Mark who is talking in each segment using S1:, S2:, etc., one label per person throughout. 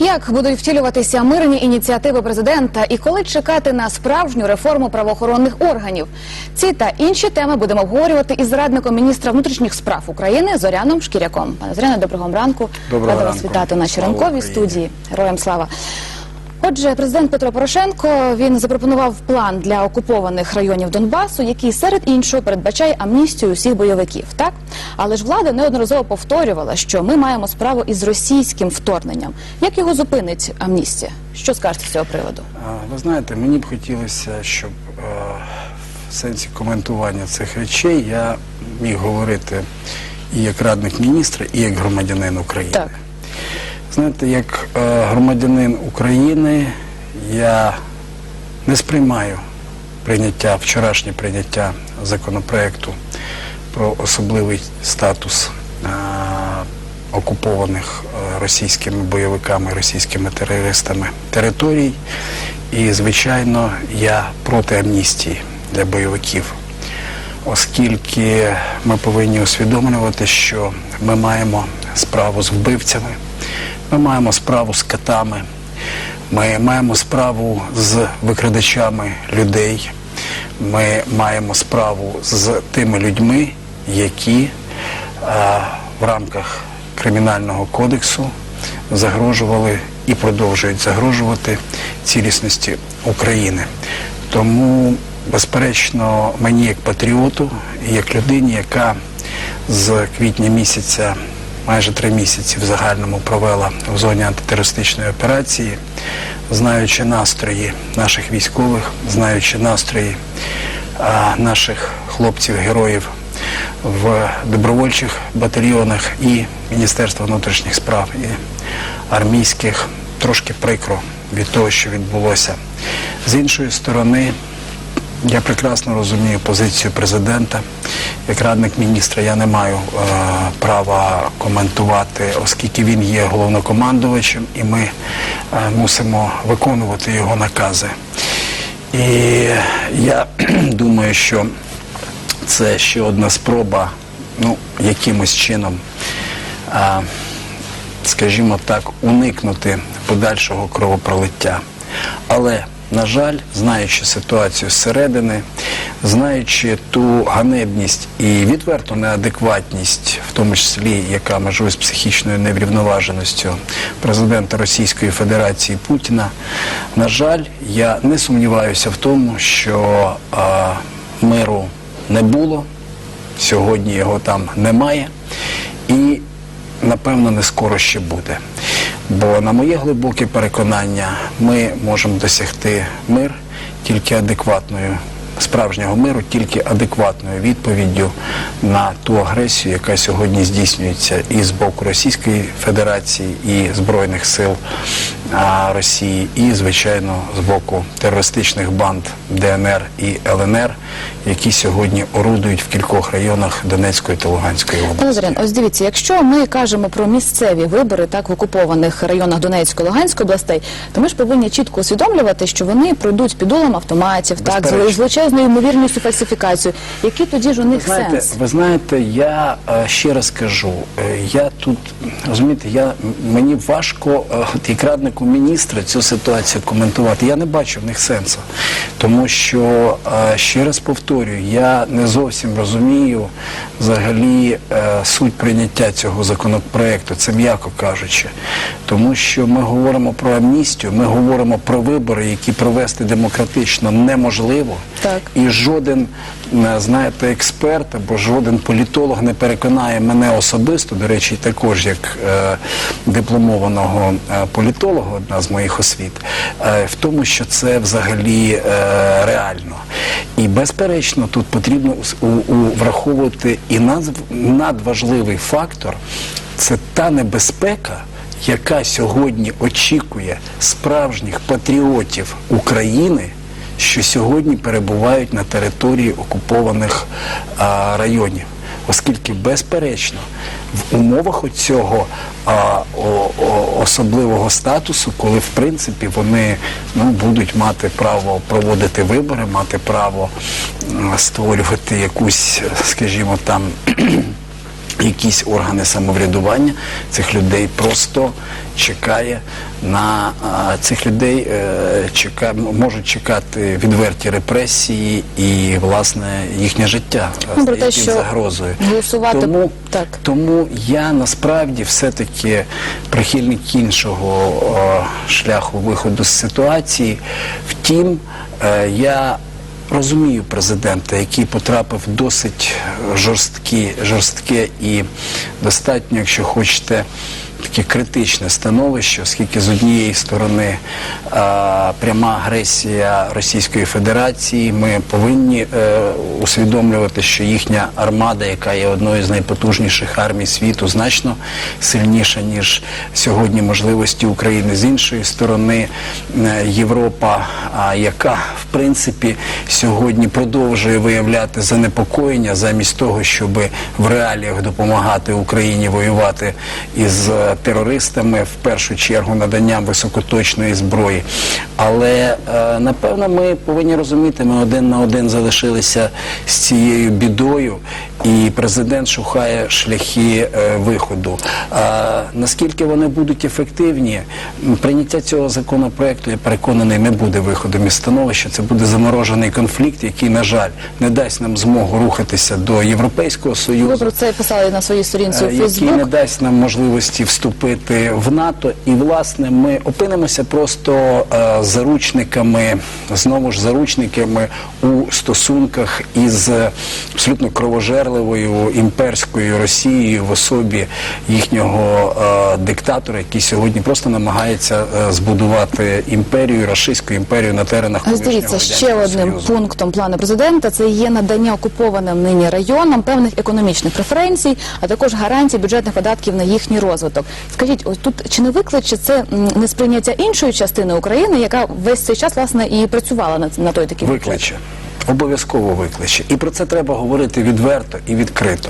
S1: Як будуть втілюватися мирні ініціативи президента і коли чекати на справжню реформу правоохоронних органів? Ці та інші теми будемо обговорювати із радником міністра внутрішніх справ України Зоряном Шкіряком. Пане Зоряне, доброго вам ранку.
S2: Доброго
S1: Рада вас вітати в нашій ранковій студії. Героям слава. Отже, президент Петро Порошенко він запропонував план для окупованих районів Донбасу, який серед іншого передбачає амністію усіх бойовиків. Так, але ж влада неодноразово повторювала, що ми маємо справу із російським вторгненням. Як його зупинить амністія? Що скажете з цього приводу?
S2: Ви знаєте, мені б хотілося, щоб е, в сенсі коментування цих речей я міг говорити і як радник міністра, і як громадянин України.
S1: Так.
S2: Знаєте, як е, громадянин України я не сприймаю прийняття, вчорашнє прийняття законопроекту про особливий статус е, окупованих е, російськими бойовиками, російськими терористами територій. І, звичайно, я проти амністії для бойовиків оскільки ми повинні усвідомлювати, що ми маємо справу з вбивцями, ми маємо справу з катами, ми маємо справу з викрадачами людей, ми маємо справу з тими людьми, які е, в рамках кримінального кодексу загрожували і продовжують загрожувати цілісності України. Тому, безперечно, мені як патріоту, як людині, яка з квітня місяця, майже три місяці в загальному провела в зоні антитерористичної операції, знаючи настрої наших військових, знаючи настрої а, наших хлопців-героїв в добровольчих батальйонах і Міністерства внутрішніх справ, і армійських, трошки прикро від того, що відбулося. З іншої сторони, я прекрасно розумію позицію президента. Як радник міністра я не маю е, права коментувати, оскільки він є головнокомандувачем, і ми е, мусимо виконувати його накази. І я думаю, що це ще одна спроба, ну, якимось чином, а, скажімо так, уникнути подальшого кровопролиття. Але, на жаль, знаючи ситуацію зсередини, знаючи ту ганебність і відверту неадекватність, в тому числі, яка межує з психічною неврівноваженістю президента Російської Федерації Путіна, на жаль, я не сумніваюся в тому, що а, миру не було, сьогодні його там немає, і напевно не скоро ще буде. Бо, на моє глибоке переконання, ми можемо досягти мир тільки адекватною. Справжнього миру тільки адекватною відповіддю на ту агресію, яка сьогодні здійснюється і з боку Російської Федерації, і Збройних сил Росії, і, звичайно, з боку терористичних банд ДНР і ЛНР, які сьогодні орудують в кількох районах Донецької та Луганської області.
S1: Зорян, ось дивіться, якщо ми кажемо про місцеві вибори так в окупованих районах Донецької Луганської областей, то ми ж повинні чітко усвідомлювати, що вони пройдуть під дулом автоматів, так з величезною ймовірністю фальсифікацію. Який тоді ж у них
S2: Знаєте,
S1: сенс?
S2: ви знаєте, я е, ще раз кажу, е, я тут розумієте, я мені важко, е, от як раднику міністра, цю ситуацію коментувати. Я не бачу в них сенсу, тому що ще раз повторюю, я не зовсім розумію взагалі е, суть прийняття цього законопроекту. Це м'яко кажучи, тому що ми говоримо про амністію, ми говоримо про вибори, які провести демократично неможливо.
S1: Так.
S2: І жоден, е, знаєте, експерт або жоден політолог не переконає мене особисто, до речі, також як е, дипломованого е, політолога, одна з моїх освіт, е, в тому, що це взагалі е, реально. І безперечно, тут потрібно враховувати і надв- надважливий фактор це та небезпека, яка сьогодні очікує справжніх патріотів України що сьогодні перебувають на території окупованих районів. Оскільки, безперечно, в умовах цього особливого статусу, коли в принципі вони ну, будуть мати право проводити вибори, мати право створювати якусь, скажімо там, якісь органи самоврядування цих людей просто чекає на цих людей е, чека, можуть чекати відверті репресії і власне їхнє життя е,
S1: Ну, те, що
S2: загрозою.
S1: голосувати-
S2: тому,
S1: так.
S2: тому я насправді все-таки прихильник іншого о, шляху виходу з ситуації. Втім, е, я розумію президента, який потрапив досить жорсткі, жорстке і достатньо, якщо хочете, таке критичне становище, оскільки з однієї сторони а, пряма агресія Російської Федерації, ми повинні е, усвідомлювати, що їхня армада, яка є одною з найпотужніших армій світу, значно сильніша, ніж сьогодні можливості України. З іншої сторони, е, Європа, а, яка в принципі сьогодні продовжує виявляти занепокоєння замість того, щоб в реаліях допомагати Україні воювати із е, терористами, в першу чергу наданням високоточної зброї. Але е, напевно ми повинні розуміти, ми один на один залишилися з цією бідою, і президент шукає шляхи е, виходу. А наскільки вони будуть ефективні, прийняття цього законопроекту, я переконаний, не буде виходом із становища. Це буде заморожений конфлікт, який, на жаль, не дасть нам змогу рухатися до Європейського Союзу.
S1: Ви про це писали на своїй сторінці у
S2: Е, який не дасть нам можливості вступити в НАТО, і власне ми опинимося просто е, заручниками, знову ж заручниками у стосунках із абсолютно кровожерливою імперською Росією в особі їхнього е, диктатора, який сьогодні просто намагається е, збудувати імперію, рашистську імперію на теренах
S1: дивіться, ще одним
S2: Союзу.
S1: пунктом плану президента це є надання окупованим нині районам певних економічних преференцій, а також гарантій бюджетних видатків на їхній розвиток. Скажіть, ось тут чи не викличе це несприйняття іншої частини України, яка весь цей час власне і працювала на, на той такий?
S2: Викличе. Обов'язково викличе. І про це треба говорити відверто і відкрито.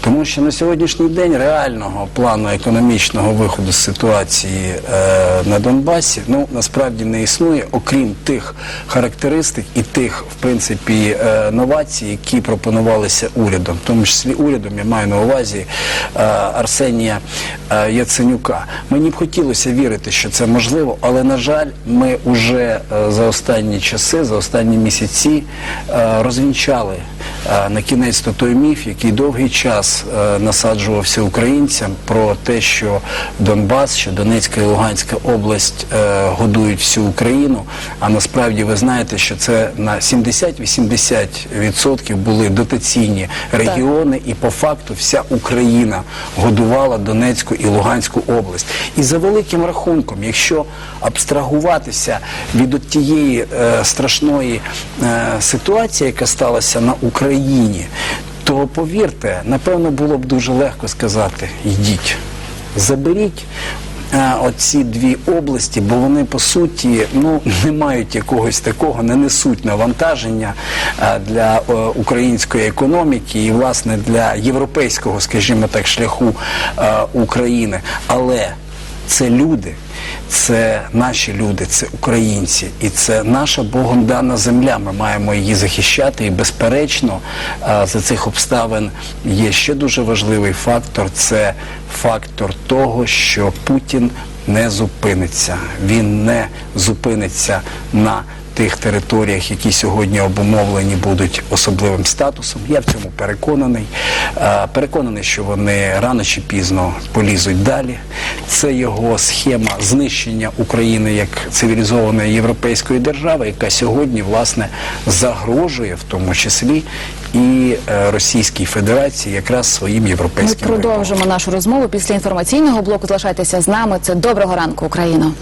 S2: Тому що на сьогоднішній день реального плану економічного виходу з ситуації е, на Донбасі ну насправді не існує, окрім тих характеристик і тих, в принципі, е, новацій, які пропонувалися урядом, в тому числі урядом, я маю на увазі е, Арсенія е, Яценюка. Мені б хотілося вірити, що це можливо, але на жаль, ми вже е, за останні часи, за останні місяці розвінчали. е, на кінець то той міф, який довгий час е, насаджувався українцям про те, що Донбас, що Донецька і Луганська область е, годують всю Україну. А насправді ви знаєте, що це на 70-80% були дотаційні регіони, і по факту вся Україна годувала Донецьку і Луганську область. І за великим рахунком, якщо абстрагуватися від тієї е, страшної е, ситуації, яка сталася на Україні, то повірте, напевно, було б дуже легко сказати: йдіть, заберіть. е, Оці дві області, бо вони по суті ну не мають якогось такого, не несуть навантаження е, для е, української економіки і власне для європейського, скажімо так, шляху України. Але це люди, це наші люди, це українці, і це наша Богом дана земля. Ми маємо її захищати. І безперечно, е, за цих обставин є ще дуже важливий фактор це фактор того, що Путін не зупиниться. Він не зупиниться на тих територіях, які сьогодні обумовлені будуть особливим статусом. Я в цьому переконаний. Е, Переконаний, що вони рано чи пізно полізуть далі. Це його схема знищення України як цивілізованої європейської держави, яка сьогодні власне загрожує в тому числі і е, Російській Федерації якраз своїм європейським виборам.
S1: продовжимо нашу розмову після інформаційного блоку. Залишайтеся з нами. Це доброго ранку, Україно.